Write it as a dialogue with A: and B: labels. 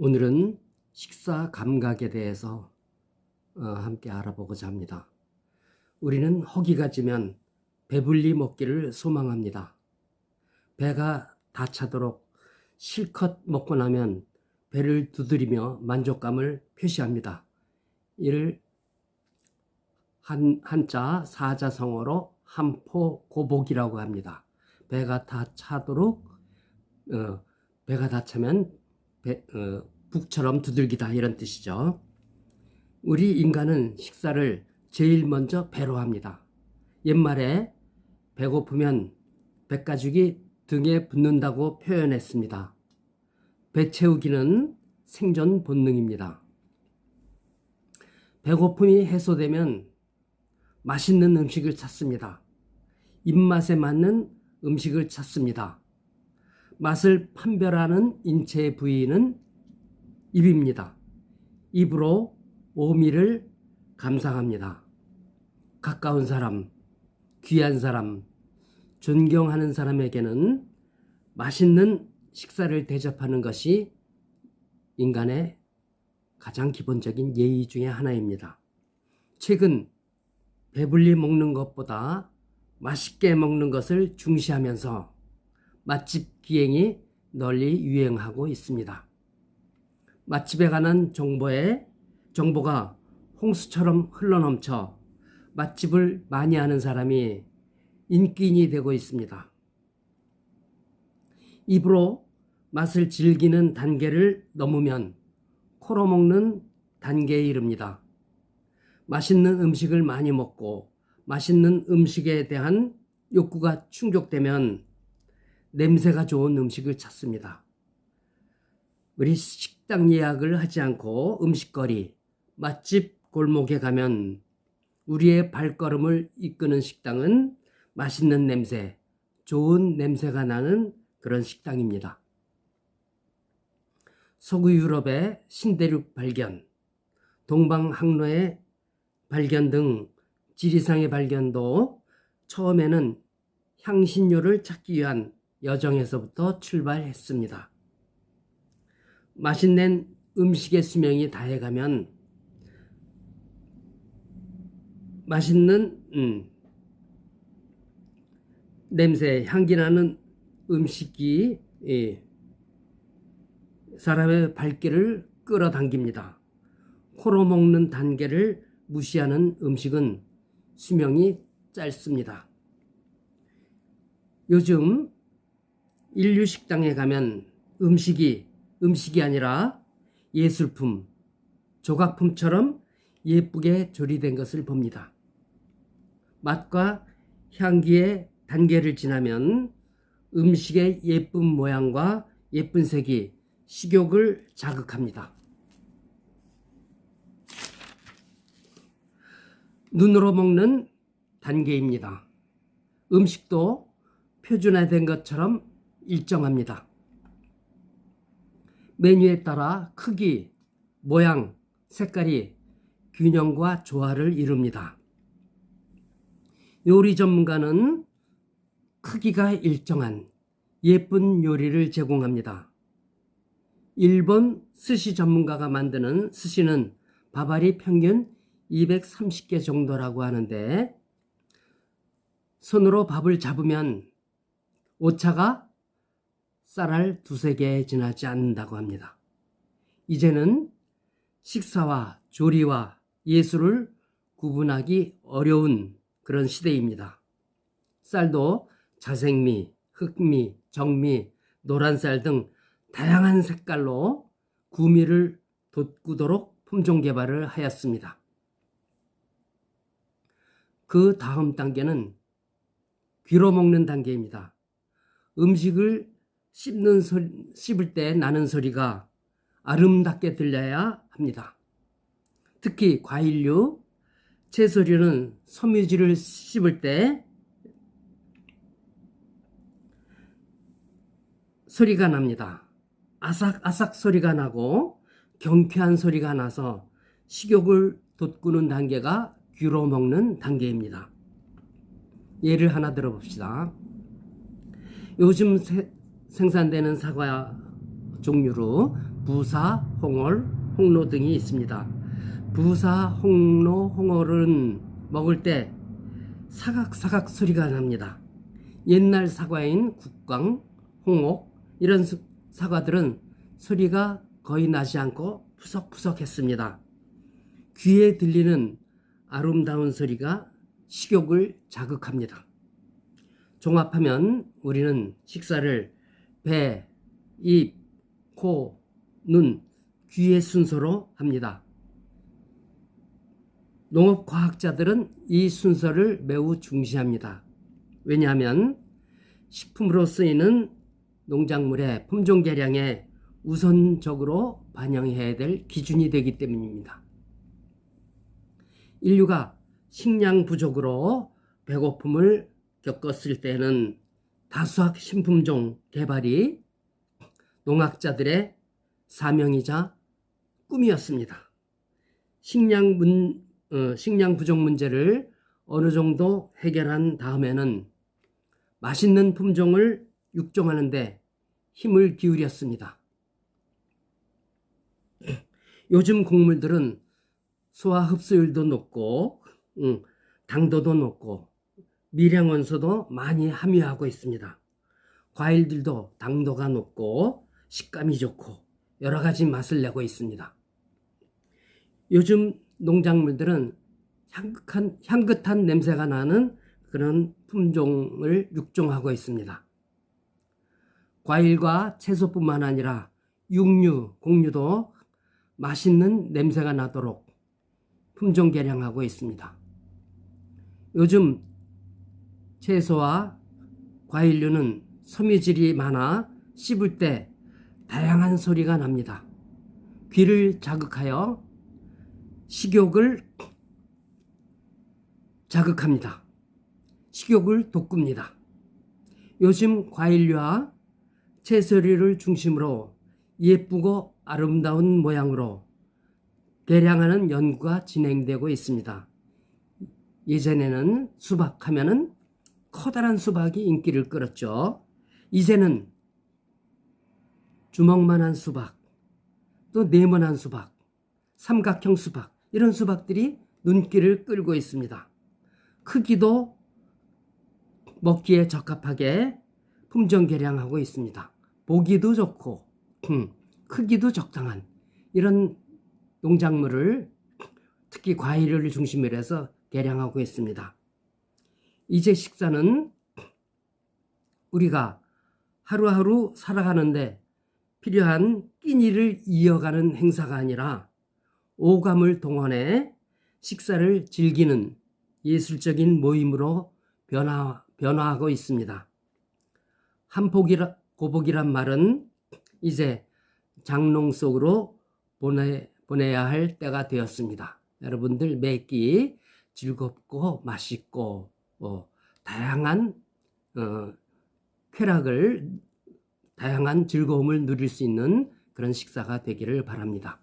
A: 오늘은 식사 감각에 대해서 어, 함께 알아보고자 합니다. 우리는 허기가 지면 배불리 먹기를 소망합니다. 배가 다 차도록 실컷 먹고 나면 배를 두드리며 만족감을 표시합니다. 이를 한, 한자 사자성어로 한포 고복이라고 합니다. 배가 다 차도록 어, 배가 다 차면 배, 어, 북처럼 두들기다 이런 뜻이죠. 우리 인간은 식사를 제일 먼저 배로 합니다. 옛말에 배고프면 배가죽이 등에 붙는다고 표현했습니다. 배 채우기는 생존 본능입니다. 배고픔이 해소되면 맛있는 음식을 찾습니다. 입맛에 맞는 음식을 찾습니다. 맛을 판별하는 인체의 부위는 입입니다. 입으로 오미를 감상합니다. 가까운 사람, 귀한 사람, 존경하는 사람에게는 맛있는 식사를 대접하는 것이 인간의 가장 기본적인 예의 중의 하나입니다. 최근 배불리 먹는 것보다 맛있게 먹는 것을 중시하면서 맛집 기행이 널리 유행하고 있습니다. 맛집에 관한 정보에 정보가 홍수처럼 흘러넘쳐 맛집을 많이 하는 사람이 인기인이 되고 있습니다. 입으로 맛을 즐기는 단계를 넘으면 코로 먹는 단계에 이릅니다. 맛있는 음식을 많이 먹고 맛있는 음식에 대한 욕구가 충족되면 냄새가 좋은 음식을 찾습니다. 우리 식당 예약을 하지 않고 음식거리, 맛집 골목에 가면 우리의 발걸음을 이끄는 식당은 맛있는 냄새, 좋은 냄새가 나는 그런 식당입니다. 서구 유럽의 신대륙 발견, 동방 항로의 발견 등 지리상의 발견도 처음에는 향신료를 찾기 위한 여정에서부터 출발했습니다. 맛있는 음식의 수명이 다해가면 맛있는 음, 냄새, 향기 나는 음식이 예, 사람의 발길을 끌어당깁니다. 코로 먹는 단계를 무시하는 음식은 수명이 짧습니다. 요즘 인류 식당에 가면 음식이 음식이 아니라 예술품, 조각품처럼 예쁘게 조리된 것을 봅니다. 맛과 향기의 단계를 지나면 음식의 예쁜 모양과 예쁜 색이 식욕을 자극합니다. 눈으로 먹는 단계입니다. 음식도 표준화된 것처럼 일정합니다. 메뉴에 따라 크기, 모양, 색깔이 균형과 조화를 이룹니다. 요리 전문가는 크기가 일정한 예쁜 요리를 제공합니다. 일본 스시 전문가가 만드는 스시는 밥알이 평균 230개 정도라고 하는데 손으로 밥을 잡으면 오차가 쌀알 두세 개 지나지 않는다고 합니다. 이제는 식사와 조리와 예술을 구분하기 어려운 그런 시대입니다. 쌀도 자생미, 흑미, 정미, 노란쌀 등 다양한 색깔로 구미를 돋구도록 품종 개발을 하였습니다. 그 다음 단계는 귀로 먹는 단계입니다. 음식을 씹는 소리, 씹을 때 나는 소리가 아름답게 들려야 합니다. 특히 과일류, 채소류는 섬유질을 씹을 때 소리가 납니다. 아삭아삭 소리가 나고 경쾌한 소리가 나서 식욕을 돋구는 단계가 귀로 먹는 단계입니다. 예를 하나 들어봅시다. 요즘 세, 생산되는 사과 종류로 부사, 홍월, 홍로 등이 있습니다. 부사, 홍로, 홍월은 먹을 때 사각사각 소리가 납니다. 옛날 사과인 국광, 홍옥 이런 수- 사과들은 소리가 거의 나지 않고 푸석푸석했습니다. 귀에 들리는 아름다운 소리가 식욕을 자극합니다. 종합하면 우리는 식사를 배, 입, 코, 눈, 귀의 순서로 합니다. 농업 과학자들은 이 순서를 매우 중시합니다. 왜냐하면 식품으로 쓰이는 농작물의 품종 개량에 우선적으로 반영해야 될 기준이 되기 때문입니다. 인류가 식량 부족으로 배고픔을 겪었을 때는 다수학 신품종 개발이 농학자들의 사명이자 꿈이었습니다. 식량 문, 어, 식량 부족 문제를 어느 정도 해결한 다음에는 맛있는 품종을 육종하는데 힘을 기울였습니다. 요즘 곡물들은 소화 흡수율도 높고 음, 당도도 높고 미량 원소도 많이 함유하고 있습니다. 과일들도 당도가 높고 식감이 좋고 여러 가지 맛을 내고 있습니다. 요즘 농작물들은 향긋한, 향긋한 냄새가 나는 그런 품종을 육종하고 있습니다. 과일과 채소뿐만 아니라 육류, 곡류도 맛있는 냄새가 나도록 품종 개량하고 있습니다. 요즘 채소와 과일류는 섬유질이 많아 씹을 때 다양한 소리가 납니다. 귀를 자극하여 식욕을 자극합니다. 식욕을 돋굽니다. 요즘 과일류와 채소류를 중심으로 예쁘고 아름다운 모양으로 개량하는 연구가 진행되고 있습니다. 예전에는 수박 하면은 커다란 수박이 인기를 끌었죠. 이제는 주먹만한 수박, 또 네모난 수박, 삼각형 수박, 이런 수박들이 눈길을 끌고 있습니다. 크기도 먹기에 적합하게 품종 개량하고 있습니다. 보기도 좋고, 음, 크기도 적당한 이런 농작물을 특히 과일을 중심으로 해서 개량하고 있습니다. 이제 식사는 우리가 하루하루 살아가는데 필요한 끼니를 이어가는 행사가 아니라 오감을 동원해 식사를 즐기는 예술적인 모임으로 변화, 변화하고 있습니다. 한폭이라, 고복이란 말은 이제 장롱 속으로 보내, 보내야 할 때가 되었습니다. 여러분들 매끼 즐겁고 맛있고 어, 다양한 어, 쾌락을 다양한 즐거움을 누릴 수 있는 그런 식사가 되기를 바랍니다.